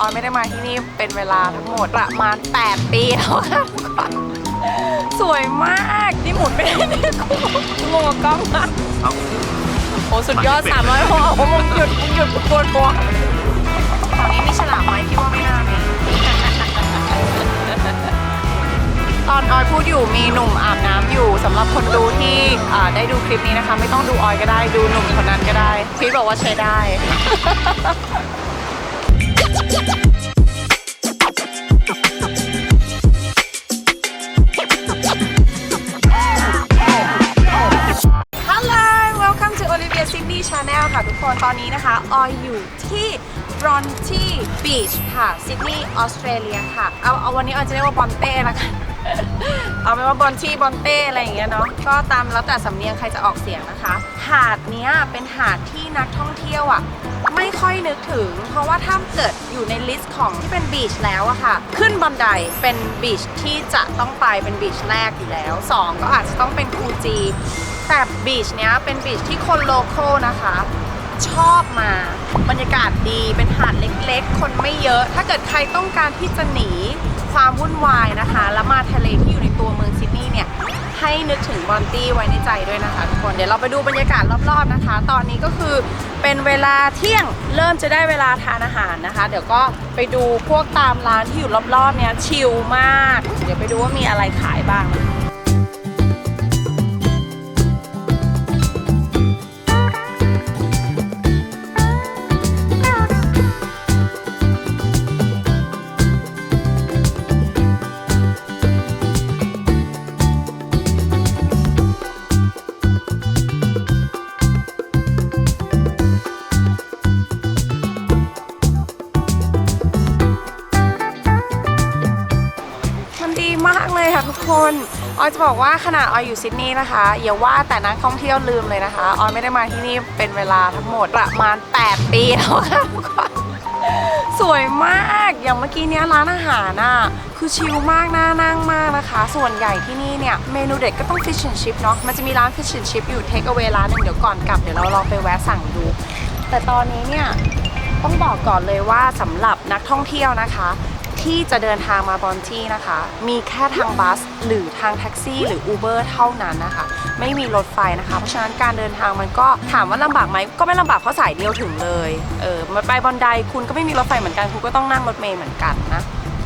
ออยไม่ได้มาที่นี่เป็นเวลาทั้งหมดประมาณ 8 ปีแล้วค่ะทุกคนสวยมากนี่หมุนไปได้เนี่ยงงกับกล้องอะเอาโอ้สุดยอด300พอโอ้มึงหยุดมึงหยุดกูปวดหัวตอนนี้มีฉลามไหมพี่ว่าไม่น่ามีตอนออยพูดอยู่มีหนุ่มอาบน้ำอยู่สำหรับคนดูที่อ่าได้ดูคลิปนี้นะคะ ไม่ต้องดูออยก็ได้ดูหนุ่มคนนั้นก็ได้พีทบอกว่าใช้ได้ Hello welcome to Olivia Sydney Channel ค่ะทุกคน ตอนนี้นะคะ ออยอยู่ที่ Bronte Beach ค่ะซิดนีย์ออสเตรเลียค่ะ เอาเอาวันนี้ออยจะเรียกว่าบอนเต้ละกัน เอาเป็นว่าบอนที่บอนเต้อะไรอย่างเงี้ยเนาะก็ตามแล้วแต่สำเนียงใครจะออกเสียงนะคะ หาดเนี้ยเป็นหาดที่นักท่องเที่ยวอะไม่ค่อยนึกถึง เพราะว่าถ้าเกิดอยู่ในลิสต์ของที่เป็นบีชแล้วอะค่ะ ขึ้นบันไดเป็นบีชที่จะต้องไปเป็นบีชแรกอยู่แล้ว 2 ก็อาจจะต้องเป็นคูจีแต่บีชเนี้ยเป็นบีชที่คนโลโก้นะคะ ชอบมา บรรยากาศดีเป็นหาดเล็กๆ คนไม่เยอะ ถ้าเกิดใครต้องการที่จะหนีความวุ่นวายนะคะ แล้วมาทะเลที่อยู่ในตัวเมืองซิดนีย์เนี่ย ให้นึกถึงบอนตี้ไว้ในใจด้วยนะคะทุกคนเดี๋ยวเราไปดูบรรยากาศรอบๆนะคะ ตอนนี้ก็คือเป็นเวลาเที่ยงเริ่มจะได้เวลาทานอาหารนะคะ เดี๋ยวก็ไปดูพวกตามร้านที่อยู่รอบๆเนี่ยชิลมาก เดี๋ยวไปดูว่ามีอะไรขายบ้างนะคะ เลยค่ะทุกคนออยจะบอกว่าขนาดออยอยู่ซิดนีย์นะคะอย่าว่าแต่นักท่องเที่ยวลืมเลยนะคะออยไม่ได้มาที่นี่เป็นเวลาทั้งหมดประมาณ 8 ปีแล้วค่ะทุกคนสวยมากอย่างเมื่อกี้เนี้ยร้านอาหารน่ะคือชิลมากน่านั่งมากนะคะ ส่วนใหญ่ที่นี่เนี่ยเมนูเด็ดก็ต้อง fish and chip เนาะมันจะมีร้าน fish and chip อยู่ take away ร้านหนึ่งเดี๋ยวก่อนกลับเดี๋ยวเราลองไปแวะสั่งดู แต่ตอนนี้เนี่ยต้องบอกก่อนเลยว่าสำหรับนักท่องเที่ยวนะคะ ที่จะเดินทางมาบอนที่นะคะ มีแค่ทางบัส หรือทางแท็กซี่ หรืออูเบอร์เท่านั้นนะคะ ไม่มีรถไฟนะคะ เพราะฉะนั้นการเดินทางมันก็ถามว่าลำบากไหมก็ไม่ลำบากเพราะสายเดียวถึงเลยเออมาไปบอนไดคุณก็ไม่มีรถไฟเหมือนกันคุณก็ต้องนั่งรถเมล์เหมือนกันนะ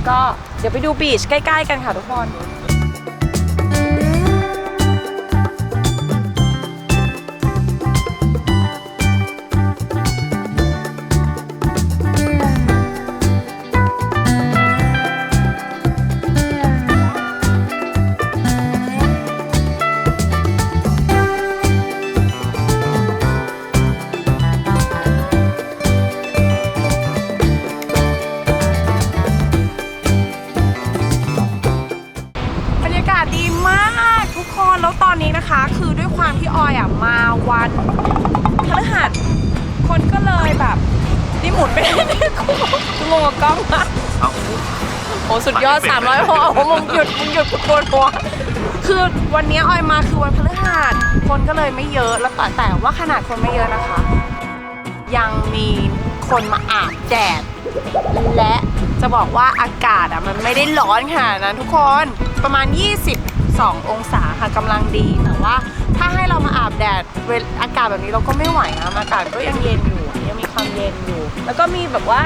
ก็เดี๋ยวไปดูบีชใกล้ ๆ กันค่ะทุกคน นี่หมุนไปได้เนี่ยกูกูงงกับกล้องอะเอา โอ้สุดยอด300พอโอ้มึงหยุดมึงหยุดกูปวดหัวคือวันนี้ออยมาคือวันพฤหัสคนก็เลยไม่เยอะแล้วแต่แต่ว่าขนาดคนไม่เยอะนะคะ ยังมีคนมาอาบแดด และจะบอกว่าอากาศอะมันไม่ได้ร้อนขนาดนั้นทุกคนประมาณ 22 องศาค่ะกำลังดีแต่ว่า ถ้าให้เรามาอาบแดดเวลอากาศแบบนี้เราก็ไม่ไหวนะอากาศก็ยังเย็นอยู่ยัง มีความเย็นอยู่ แล้วก็มีแบบว่า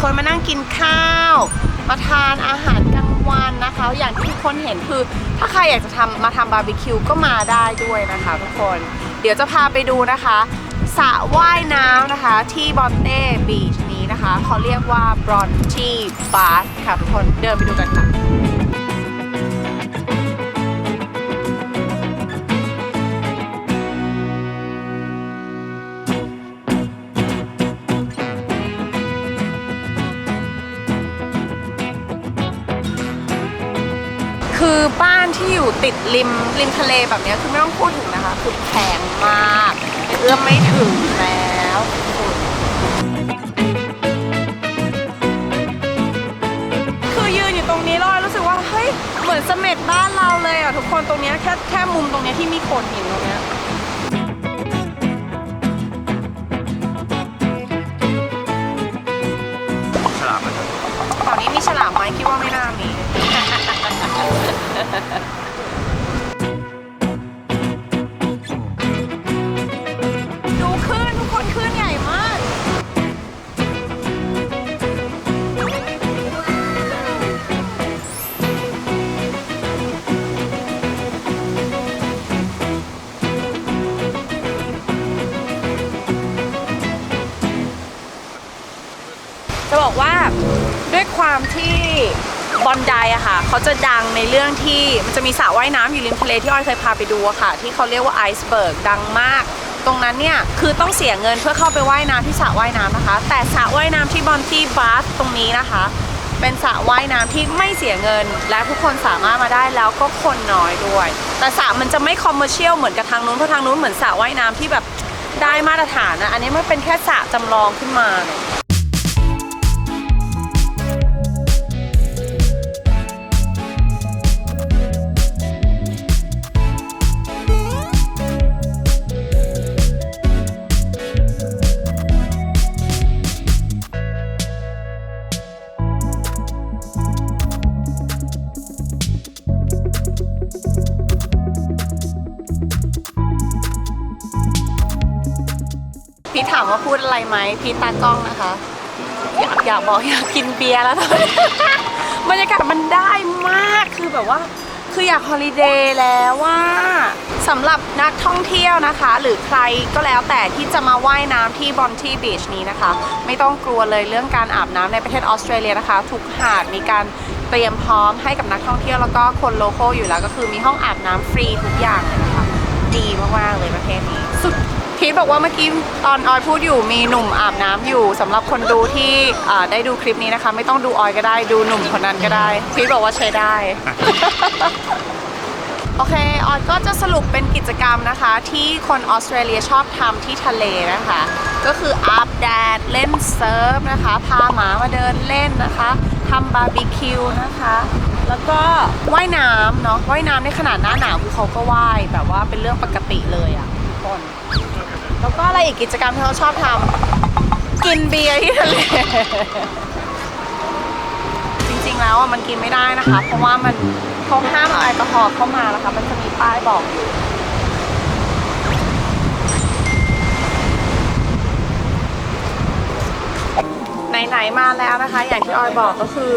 คนมานั่งกินข้าวมาทานอาหารกลางวันนะคะ อย่างที่ทุกคนเห็นคือ ถ้าใครอยากจะทำมาทำบาร์บีคิวก็มาได้ด้วยนะคะ ทุกคน เดี๋ยวจะพาไปดูนะคะสระว่ายน้ำนะคะที่บอนเต้บีชนี้นะคะ เขาเรียกว่าบรอนทีบาร์ค่ะทุกคนเดินไปดูกันค่ะ คือบ้านที่อยู่ติดริมริมทะเลแบบเนี้ยคือไม่ต้องพูดถึงนะคะ คือแพงมากเอื้อมไม่ถึงแล้วคือยืนอยู่ตรงนี้แล้วรู้สึกว่าเฮ้ยเหมือนเสม็ดบ้านเราเลยอะทุกคนตรงเนี้ยแค่แค่มุมตรงเนี้ยที่มีโขดหินตรงเนี้ย ดูคลื่นทุกคนคลื่นใหญ่มาก จะบอกว่าด้วยความที่ บอนไดอะค่ะเขาจะดังในเรื่องที่มันจะมีสระว่ายน้ำอยู่ริมทะเลที่อ้อยเคยพาไปดูอะค่ะ ที่เขาเรียกว่าไอซ์เบิร์กดังมาก ตรงนั้นเนี่ยคือต้องเสียเงินเพื่อเข้าไปว่ายน้ำที่สระว่ายน้ำนะคะ แต่สระว่ายน้ำที่บอนที่บาสตรงนี้นะคะ เป็นสระว่ายน้ำที่ไม่เสียเงิน และทุกคนสามารถมาได้แล้วก็คนน้อยด้วย แต่สระมันจะไม่คอมเมอร์เชียลเหมือนกับทางนู้นเพราะทางนู้นเหมือนสระว่ายน้ำที่แบบได้มาตรฐานนะอันนี้มันเป็นแค่สระจำลองขึ้นมา อะไรไหมพีตากล้องนะคะ อยากอยากบอกอยากกินเบียร์แล้วตอนนี้ บรรยากาศมันได้มากคือแบบว่า คืออยากฮอลิเดย์แล้วว่าสำหรับนักท่องเที่ยวนะคะ หรือใครก็แล้วแต่ที่จะมาว่ายน้ำที่บอนทีบีชนี้นะคะ ไม่ต้องกลัวเลยเรื่องการอาบน้ำในประเทศออสเตรเลียนะคะ ทุกหาดมีการเตรียมพร้อมให้กับนักท่องเที่ยวแล้วก็คนโลโก้อยู่แล้วก็คือมีห้องอาบน้ำฟรีทุกอย่างเลยนะคะดีมากๆเลยประเทศนี้ ทบอกว่าเมื่อกี้ตอนออยพูดอยู่มีหนุ่มอาบน้ำอยู่สำหรับคนดูที่อ่าได้ดูคลิปนี้นะคะ ไม่ต้องดูออยก็ได้ดูหนุ่มคนนั้นก็ได้พีทบอกว่าใช้ได้ โอเคออยก็จะสรุปเป็นกิจกรรมนะคะ ที่คนออสเตรเลียชอบทำที่ทะเลนะคะ ก็คืออาบแดดเล่นเซิร์ฟนะคะ พาหมามาเดินเล่นนะคะทำบาร์บีคิวนะคะแล้วก็ว่ายน้ำเนาะว่ายน้ำในขนาดหน้าหนาวคือเขาก็ว่ายแบบว่าเป็นเรื่องปกติเลยอะทุกคน แล้วก็อะไรอีกกิจกรรมที่เขาชอบทำกินเบียร์ที่ทะเลจริงๆแล้วอะมันกินไม่ได้นะคะ เพราะว่ามันเขาห้ามเอาแอลกอฮอล์เข้ามานะคะ มันจะมีป้ายบอกอยู่ ไหนๆมาแล้วนะคะ อย่างที่ออยบอกก็คือ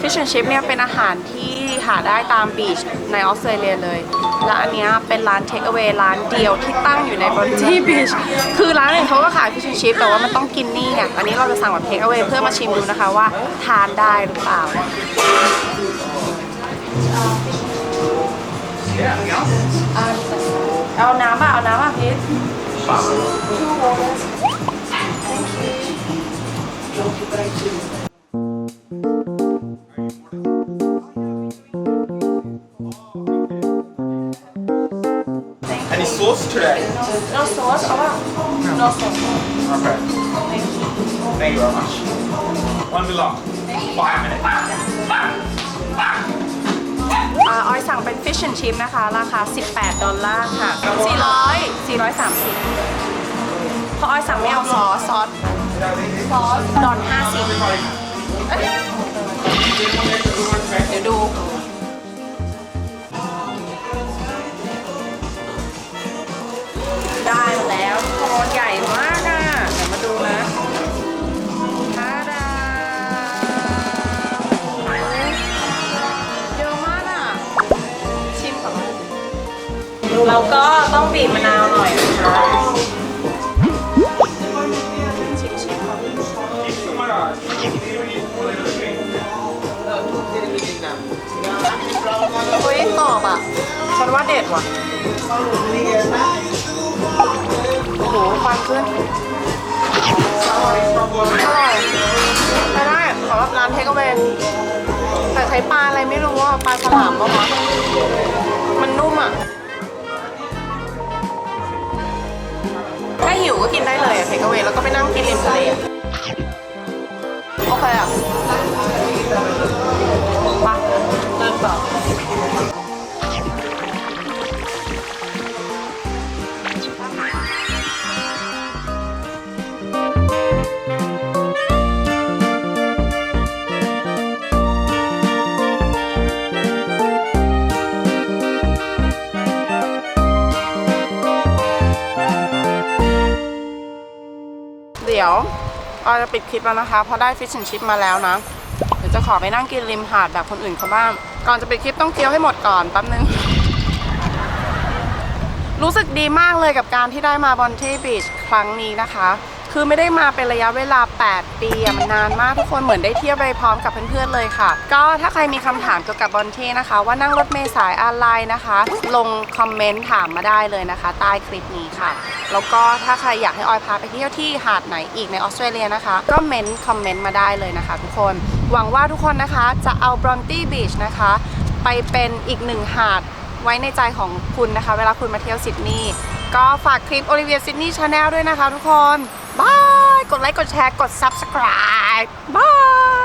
Fish and Chip เนี่ยเป็นอาหารที่หาได้ตามบีชในออสเตรเลียเลย และอันเนี้ยเป็นร้าน Take Away ร้านเดียวที่ตั้งอยู่ในบนที่บีชคือร้านอื่นเขาก็ขาย Fish and Chip แต่ว่ามันต้องกินนี่ไงอันนี้เราจะสั่งแบบ Take Away เพื่อมาชิมดูนะคะว่าทานได้หรือเปล่า เอาน้ำอะเอาน้ำอะพีทๆ Any sauce today? no sauce เอาป่ะ no sauce Okay. Thank you very much. One below. Five minutes. อ่าออยสั่งเป็น fish and chip นะคะ ราคา 18 ดอลลาร์ค่ะ 400 430เพราะออยสั่งไม่เอาซอสซอส ซอสดอน50เอ้ยเดี๋ยวดู ได้มาแล้วทุกคนใหญ่มากอะ เดี๋ยวมาดูนะทาดาเยอะมากอะ ชิมก่อนเราก็ต้องบีบมะนาวหน่อยนะคะ เฮ้ยตอบอะ ฉันว่าเด็ดว่ะ โอ้โหควันขึ้นอร่อยใช้ได้สำหรับร้านเทคเวแต่ใช้ปลาอะไรไม่รู้ว่าปลาฉลามปะวะมันนุ่มอะ ถ้าหิวก็กินได้เลยอะเทคเวแล้วก็ไปนั่งกินริมทะเลอะโอเคอะ ต่เดี๋ยวเราจะปิดคลิปแล้วนะคะ เพราะได้ฟิชชั่นชิพมาแล้วนะ เดี๋ยวจะขอไปนั่งกินริมหาดแบบคนอื่นเขาบ้าง ก่อนจะปิดคลิปต้องเคี้ยวให้หมดก่อนแป๊บนึง รู้สึกดีมากเลยกับการที่ได้มาบอนที่บีชครั้งนี้นะคะ คือไม่ได้มาเป็นระยะเวลา 8 ปีอะมันนานมากทุกคนเหมือนได้เที่ยวไปพร้อมกับเพื่อนๆเลยค่ะ ก็ถ้าใครมีคำถามเกี่ยวกับบอนที่นะคะ ว่านั่งรถเมล์สายอะไรนะคะ ลงคอมเมนต์ถามมาได้เลยนะคะ ใต้คลิปนี้ค่ะ แล้วก็ถ้าใครอยากให้ออยพาไปเที่ยวที่หาดไหนอีกในออสเตรเลียนะคะ ก็เมนต์คอมเมนต์มาได้เลยนะคะ ทุกคนหวังว่าทุกคนนะคะจะเอาบรอนตี้บีชนะคะ ไปเป็นอีกหนึ่งหาดไว้ในใจของคุณนะคะ เวลาคุณมาเที่ยวซิดนีย์ ก็ฝากคลิปโอลิเวียซิดนีย์ชาแนลด้วยนะคะทุกคน บาย กดไลค์ กดแชร์ กด Subscribe บาย